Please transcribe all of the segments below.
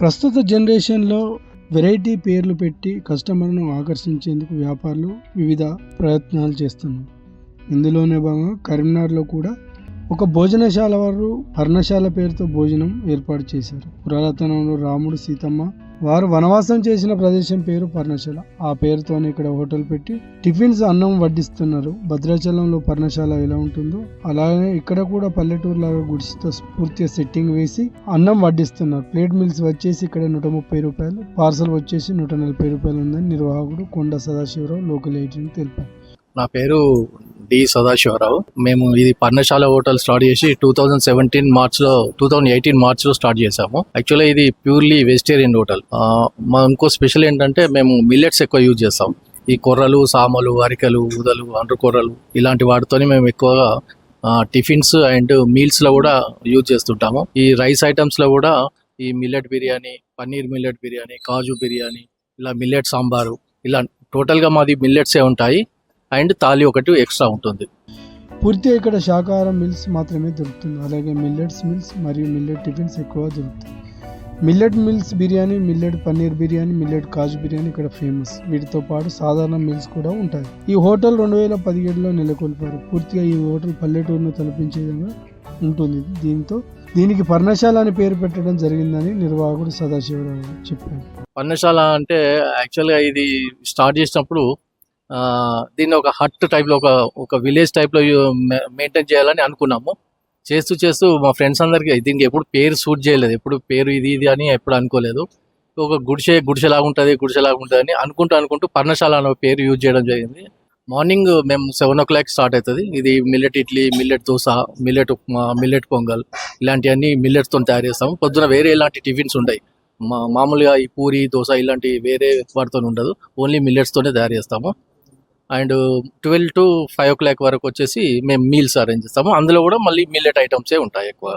ప్రస్తుత జనరేషన్లో వెరైటీ పేర్లు పెట్టి కస్టమర్ను ఆకర్షించేందుకు వ్యాపారులు వివిధ ప్రయత్నాలు చేస్తున్నారు. ఇందులోనే భాగంగా కరీంనగర్లో కూడా ఒక భోజనశాల వారు పర్ణశాల పేరుతో భోజనం ఏర్పాటు చేశారు. పురాతనంలో రాముడు సీతమ్మ వారు వనవాసం చేసిన ప్రదేశం పేరు పర్ణశాల. ఆ పేరుతోనే ఇక్కడ హోటల్ పెట్టి టిఫిన్స్ అన్నం వడ్డిస్తున్నారు. భద్రాచలంలో పర్ణశాల ఎలా ఉంటుందో అలాగే ఇక్కడ కూడా పల్లెటూరు లాగా గుడిసితో పూర్తిగా సెట్టింగ్ వేసి అన్నం వడ్డిస్తున్నారు. ప్లేట్ మిల్స్ వచ్చేసి ఇక్కడ నూట ముప్పై రూపాయలు పార్సల్ వచ్చేసి నూట నలభై రూపాయలు ఉందని నిర్వాహకుడు కొండ సదాశివరావు లోకల్ ఏజెంట్ తెలిపారు. నా పేరు డి సదాశివరావు. మేము ఇది పర్ణశాల హోటల్ స్టార్ట్ చేసి టూ థౌజండ్ సెవెంటీన్ మార్చ్లో టూ థౌజండ్ ఎయిటీన్ మార్చ్లో స్టార్ట్ చేసాము యాక్చువల్లీ ఇది ప్యూర్లీ వెజిటేరియన్ హోటల్. మా ఇంకో స్పెషల్ ఏంటంటే మేము మిల్లెట్స్ ఎక్కువ యూజ్ చేస్తాం. ఈ కొర్రలు సామలు అరికలు ఊదలు అండ్రు కొర్రలు ఇలాంటి వాటితోని మేము ఎక్కువగా టిఫిన్స్ అండ్ మీల్స్లో కూడా యూజ్ చేస్తుంటాము. ఈ రైస్ ఐటమ్స్లో కూడా ఈ మిల్లెట్ బిర్యానీ పన్నీర్ మిల్లెట్ బిర్యానీ కాజు బిర్యానీ ఇలా మిల్లెట్ సాంబారు ఇలా టోటల్గా మాది మిల్లెట్సే ఉంటాయి. అండ్ తాలి ఒకటి ఎక్స్ట్రా ఉంటుంది. పూర్తిగా ఇక్కడ శాకాహారం మిల్స్ మాత్రమే దొరుకుతుంది. అలాగే మిల్లెట్స్ మిల్స్ మరియు మిల్లెట్ టిఫిన్స్ ఎక్కువ దొరుకుతాయి. Millet meals biryani millet paneer biryani millet కాజు బిర్యానీ ఇక్కడ ఫేమస్. వీటితో పాటు సాధారణ మిల్స్ కూడా ఉంటాయి. ఈ హోటల్ రెండు వేల పదిహేడులో నెలకొల్పారు. పూర్తిగా ఈ హోటల్ పల్లెటూరును తలపించే విధంగా ఉంటుంది. దీంతో దీనికి పర్ణశాల అని పేరు పెట్టడం జరిగిందని నిర్వాహకుడు సదాశివరావు చెప్పారు. పన్నశాల అంటే యాక్చువల్గా ఇది స్టార్ట్ చేసినప్పుడు దీన్ని ఒక హట్ టైప్లో ఒక ఒక విలేజ్ టైప్లో మెయింటైన్ చేయాలని అనుకున్నాము. చేస్తూ చేస్తూ మా ఫ్రెండ్స్ అందరికి దీనికి ఎప్పుడు పేరు సూట్ చేయలేదు. ఎప్పుడు పేరు ఇది ఇది అని ఎప్పుడు అనుకోలేదు. ఒక గుడిసె గుడిసెలాగా ఉంటుంది గుడిసెలాగా ఉంటుంది అని అనుకుంటూ అనుకుంటూ పర్ణశాల అనే పేరు యూజ్ చేయడం జరిగింది. మార్నింగ్ మేము సెవెన్ ఓ క్లాక్ స్టార్ట్ అవుతుంది. ఇది millet idli millet dosa millet upma millet pongal ఇలాంటివన్నీ మిల్లెట్స్తో తయారు చేస్తాము. పొద్దున వేరే ఇలాంటి టిఫిన్స్ ఉంటాయి మా మామూలుగా ఈ పూరి దోశ ఇలాంటి వేరే వాటితో ఉండదు. ఓన్లీ మిల్లెట్స్తోనే తయారు చేస్తాము. And twelve to five o'clock వరకు వచ్చేసి మేము మీల్స్ అరేంజ్ చేస్తాము. అందులో కూడా మళ్ళీ మిల్లెట్ ఐటమ్సే ఉంటాయి ఎక్కువ.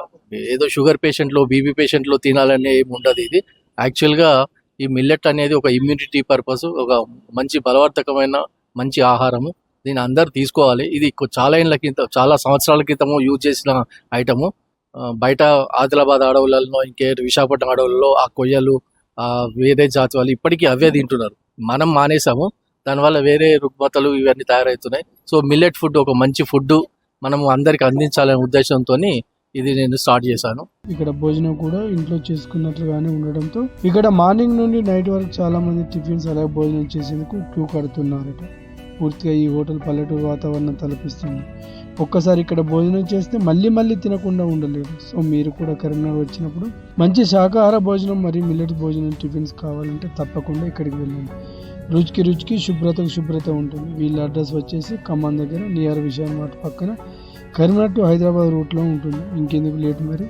ఏదో షుగర్ పేషెంట్లో బీపీ పేషెంట్లో తినాలని ఏమి ఉండదు ఇది. యాక్చువల్గా ఈ మిల్లెట్ అనేది ఒక ఇమ్యూనిటీ పర్పస్ ఒక మంచి బలవర్ధకమైన మంచి ఆహారము. దీన్ని అందరు తీసుకోవాలి. ఇది చాలా ఏళ్ళ క్రితం చాలా సంవత్సరాల క్రితము యూజ్ చేసిన ఐటము. బయట ఆదిలాబాద్ అడవులలో ఇంకే విశాఖపట్నం అడవులలో ఆ కొయ్యలు ఆ వేరే జాతి వాళ్ళు ఇప్పటికీ అవే తింటున్నారు. మనం మానేసాము. దానివల్ల వేరే రుగ్మతలు ఇవన్నీ తయారవుతున్నాయి. సో మిల్లెట్ ఫుడ్ ఒక మంచి ఫుడ్ మనము అందరికి అందించాలనే ఉద్దేశంతో ఇది నేను స్టార్ట్ చేశాను. ఇక్కడ భోజనం కూడా ఇంట్లో చేసుకున్నట్లుగానే ఉండడంతో ఇక్కడ మార్నింగ్ నుండి నైట్ వరకు చాలా మంది టిఫిన్స్ అలాగే భోజనం చేసేందుకు క్యూ కడుతున్నారట. పూర్తిగా ఈ హోటల్ పల్లెటూరు వాతావరణం తలపిస్తుంది. ఒక్కసారి ఇక్కడ భోజనం చేస్తే మళ్ళీ మళ్ళీ తినకుండా ఉండలేదు సో మీరు కూడా కరీంనగర్ వచ్చినప్పుడు మంచి శాకాహార భోజనం మరియు మిల్లెట్ భోజనం టిఫిన్స్ కావాలంటే తప్పకుండా ఇక్కడికి వెళ్ళండి. రుచికి రుచికి శుభ్రతకు శుభ్రత ఉంటుంది. వీళ్ళ అడ్రస్ వచ్చేసి ఖమ్మం దగ్గర నియర్ విశాల్ మార్ట్ పక్కన కరీంనగర్ టు హైదరాబాద్ రూట్లో ఉంటుంది. ఇంకెందుకు లేట్ మరి?